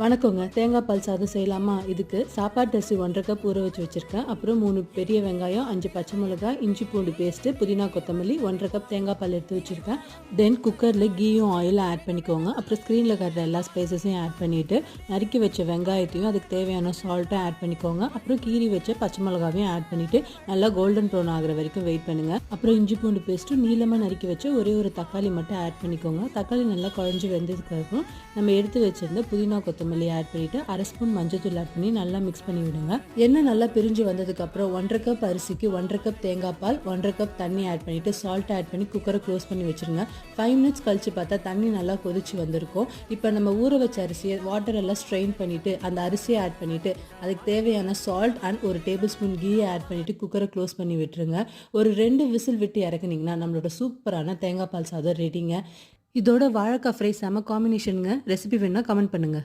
வணக்கங்க. தேங்காய் பால் சாதம் செய்யலாமா? இதுக்கு சாப்பாட்டு அரிசி ஒன்றரை கப் ஊற வச்சு வச்சுருக்கேன். அப்புறம் மூணு பெரிய வெங்காயம் அஞ்சு பச்சை மிளகாய் இஞ்சி பூண்டு பேஸ்ட்டு புதினா கொத்தமல்லி ஒன்றரை கப் தேங்காய் பால் எடுத்து வச்சுருக்கேன். தென் குக்கரில் கீயும் ஆயிலும் ஆட் பண்ணிக்கோங்க. அப்புறம் ஸ்க்ரீனில் கட்டுற எல்லா ஸ்பைசஸையும் ஆட் பண்ணிவிட்டு நறுக்கி வச்ச வெங்காயத்தையும் அதுக்கு தேவையான சால்ட்டும் ஆட் பண்ணிக்கோங்க. அப்புறம் கீரி வச்ச பச்சை மிளகாவையும் ஆட் பண்ணிவிட்டு நல்லா கோல்டன் ப்ரௌன் ஆகிற வரைக்கும் வெயிட் பண்ணுங்கள் அப்புறம் இஞ்சி பூண்டு பேஸ்ட்டும் நீளமாக நறுக்கி வச்ச ஒரே ஒரு தக்காளி மட்டும் ஆட் பண்ணிக்கோங்க. தக்காளி நல்லா குழஞ்சி வெந்ததுக்கப்புறம் நம்ம எடுத்து வச்சிருந்த புதினா கொத்தமல்லி ஆட் பண்ணிவிட்டு அரை ஸ்பூன் மஞ்சத்தூள் ஆட் பண்ணி நல்லா மிக்ஸ் பண்ணி விடுங்க. எண்ணெய் நல்லா பிரிஞ்சு வந்ததுக்கப்புறம் ஒன்றரை கப் அரிசிக்கு ஒன்றரை கப் தேங்காய் பால் ஒன்றரை கப் தண்ணி ஆட் பண்ணிவிட்டு சால்ட் ஆட் பண்ணி குக்கரை க்ளோஸ் பண்ணி வச்சிருங்க. ஃபைவ் மினிட்ஸ் கழிச்சு பார்த்தா தண்ணி நல்லா கொதிச்சு வந்திருக்கும். இப்போ நம்ம ஊற வச்ச அரிசியை வாட்டர் எல்லாம் ஸ்ட்ரெயின் பண்ணிவிட்டு அந்த அரிசியை ஆட் பண்ணிவிட்டு அதுக்கு தேவையான சால்ட் அண்ட் ஒரு டேபிள் ஸ்பூன் கீயை ஆட் பண்ணிவிட்டு குக்கரை க்ளோஸ் பண்ணி விட்டுருங்க. ஒரு ரெண்டு விசில் விட்டு இறக்குனீங்கன்னா நம்மளோட சூப்பரான தேங்காய் பால் சாதம் ரெடிங்க இதோட வாழைக்காய் ஃப்ரை செம காம்பினேஷனுங்க ரெசிபி வேணால் கமெண்ட் பண்ணுங்கள்